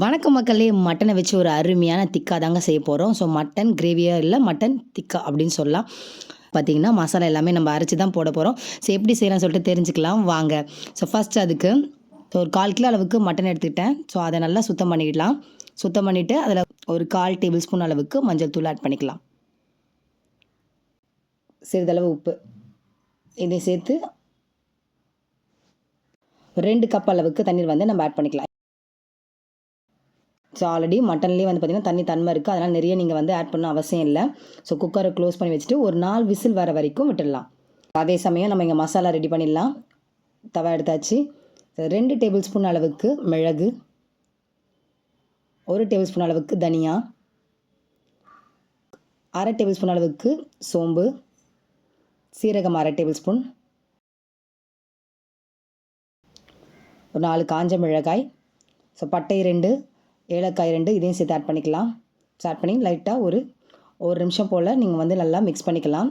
வணக்கம் மக்களே மட்டனை வச்சு ஒரு அருமையான திக்கா தாங்க செய்ய போகிறோம் ஸோ மட்டன் கிரேவியாக இல்லை மட்டன் திக்கா அப்படின்னு சொல்லலாம். பார்த்தீங்கன்னா மசாலா எல்லாமே நம்ம அரைச்சி தான் போட போகிறோம் ஸோ எப்படி செய்யலாம் சொல்லிட்டு தெரிஞ்சுக்கலாம். வாங்க. ஸோ ஃபஸ்ட் அதுக்கு ஸோ ஒரு கால் கிலோ அளவுக்கு மட்டன் எடுத்துக்கிட்டேன். ஸோ அதை நல்லா சுத்தம் பண்ணிடலாம். சுத்தம் பண்ணிவிட்டு அதில் ஒரு கால் டேபிள் ஸ்பூன் அளவுக்கு மஞ்சள் தூள் ஆட் பண்ணிக்கலாம். சிறிதளவு உப்பு. இதை சேர்த்து ரெண்டு கப் அளவுக்கு தண்ணீர் வந்து நம்ம ஆட் பண்ணிக்கலாம். ஸோ ஆல்ரெடி மட்டன்லேயே வந்து பார்த்திங்கன்னா தண்ணி தன்மை இருக்குது அதனால் நிறைய நீங்கள் வந்து ஆட் பண்ண அவசியம் இல்லை. ஸோ குக்கரை க்ளோஸ் பண்ணி வச்சுட்டு ஒரு நாலு விசில் வர வரைக்கும் விட்டுடலாம். அதே சமயம் நம்ம இங்கே மசாலா ரெடி பண்ணிடலாம். தவா எடுத்தாச்சு. ரெண்டு டேபிள் ஸ்பூன் அளவுக்கு மிளகு. ஒரு டேபிள் ஸ்பூன் அளவுக்கு தனியா. அரை டேபிள் ஸ்பூன் அளவுக்கு சோம்பு. சீரகம் அரை டேபிள் ஸ்பூன் ஒரு நாலு காஞ்ச மிளகாய். ஸோ பட்டை ரெண்டு ஏலக்காய் ரெண்டு இதையும் சேர்த்து ஆட் பண்ணிக்கலாம். ஸ்டார்ட் பண்ணி லைட்டாக ஒரு ஒரு நிமிஷம் போல் நீங்கள் வந்து நல்லா மிக்ஸ் பண்ணிக்கலாம்.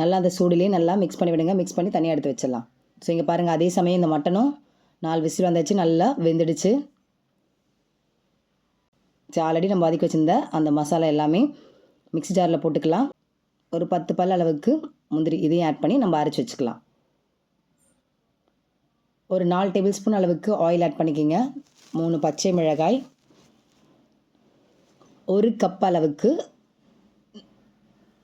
நல்லா அந்த சூடுலேயே நல்லா மிக்ஸ் பண்ணி விடுங்க. மிக்ஸ் பண்ணி தனியாக எடுத்து வச்சிடலாம். ஸோ இங்கே பாருங்கள் அதே சமயம் இந்த மட்டனும் நாலு விசில் வந்தாச்சு நல்லா வெந்துடுச்சு. ஸோ ஆல்ரெடி நம்ம வதக்கி வச்சுருந்த அந்த மசாலா எல்லாமே மிக்ஸி ஜாரில் போட்டுக்கலாம். ஒரு பத்து பல் அளவுக்கு முந்திரி இதையும் ஆட் பண்ணி நம்ம அரைச்சி வச்சுக்கலாம். ஒரு நாலு டேபிள் ஸ்பூன் அளவுக்கு ஆயில் ஆட் பண்ணிக்கோங்க. மூணு பச்சை மிளகாய். ஒரு கப் அளவுக்கு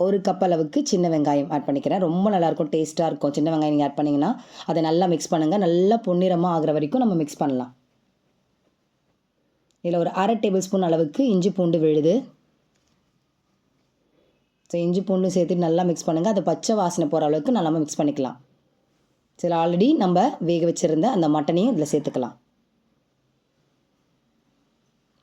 ஒரு கப் அளவுக்கு சின்ன வெங்காயம் ஆட் பண்ணிக்கிறேன். ரொம்ப நல்லாயிருக்கும் டேஸ்ட்டாக இருக்கும். சின்ன வெங்காயம் நீங்கள் ஆட் பண்ணிங்கன்னா அதை நல்லா மிக்ஸ் பண்ணுங்கள் நல்லா பொன்னிறமாக ஆகிற வரைக்கும் நம்ம மிக்ஸ் பண்ணலாம். இதில் ஒரு அரை டேபிள் ஸ்பூன் அளவுக்கு இஞ்சி பூண்டு விழுது. ஸோ இஞ்சி பூண்டு சேர்த்து நல்லா மிக்ஸ் பண்ணுங்கள் அது பச்சை வாசனை போகிற அளவுக்கு நல்லா மிக்ஸ் பண்ணிக்கலாம். சரி ஆல்ரெடி நம்ம வேக வச்சுருந்த அந்த மட்டனையும் இதில் சேர்த்துக்கலாம்.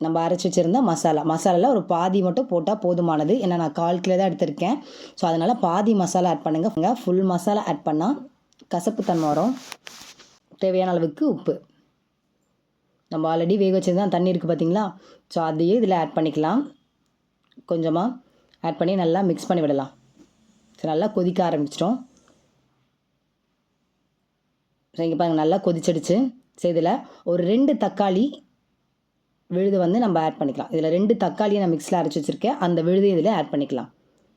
நம்ம அரைச்சி வச்சுருந்த மசாலா. மசாலாவில் ஒரு பாதி மட்டும் போட்டால் போதுமானது. ஏன்னா நான் கால் கிலோ தான் எடுத்திருக்கேன். ஸோ அதனால் பாதி மசாலா ஆட் பண்ணுங்கள் ஃபுல் மசாலா ஆட் பண்ணால் கசப்பு தன்மை வரும். தேவையான அளவுக்கு உப்பு. நம்ம ஆல்ரெடி வேக வச்சுருந்தா தண்ணி இருக்குது பார்த்தீங்களா ஸோ அதையே இதில் ஆட் பண்ணிக்கலாம். கொஞ்சமாக ஆட் பண்ணி நல்லா மிக்ஸ் பண்ணி விடலாம். ஸோ நல்லா கொதிக்க ஆரம்பிச்சிட்டோம் இங்கே பாருங்கள் நல்லா கொதிச்சிடுச்சு. ஸோ இதில் ஒரு ரெண்டு தக்காளி விழுது வந்து நம்ம ஆட் பண்ணிக்கலாம். இதில் ரெண்டு தக்காளியை நான் மிக்ஸில் அரைச்சி வச்சுருக்கேன். அந்த விழுது இதில் ஆட் பண்ணிக்கலாம்.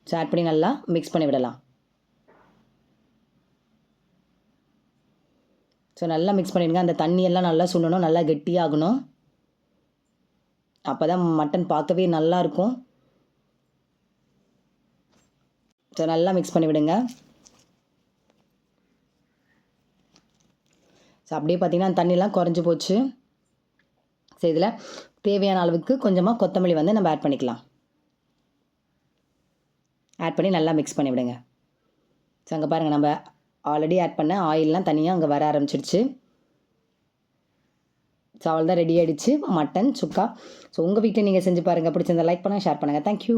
ஸோ ஆட் பண்ணி நல்லா மிக்ஸ் பண்ணி விடலாம். ஸோ நல்லா மிக்ஸ் பண்ணிடுங்க. அந்த தண்ணியெல்லாம் நல்லா சுண்டணும் நல்லா கெட்டியாகணும். அப்போ தான் மட்டன் பார்க்கவே நல்லாயிருக்கும் ஸோ நல்லா மிக்ஸ் பண்ணி விடுங்க. ஸோ அப்படியே பார்த்தீங்கன்னா தண்ணியெலாம் குறைஞ்சி போச்சு. ஸோ இதில் தேவையான அளவுக்கு கொஞ்சமாக கொத்தமல்லி வந்து நம்ம ஆட் பண்ணிக்கலாம். ஆட் பண்ணி நல்லா மிக்ஸ் பண்ணி விடுங்க. ஸோ அங்கே பாருங்கள் நம்ம ஆல்ரெடி ஆட் பண்ண ஆயிலெலாம் தனியாக அங்கே வர ஆரம்பிச்சிடுச்சு ஸோ அவள் தான் ரெடி ஆகிடுச்சு மட்டன் சுக்கா. ஸோ உங்கள் வீட்டில் நீங்கள் செஞ்சு பாருங்கள் பிடிச்சிருந்தா லைக் பண்ணுங்கள் ஷேர் பண்ணுங்கள் தேங்க்யூ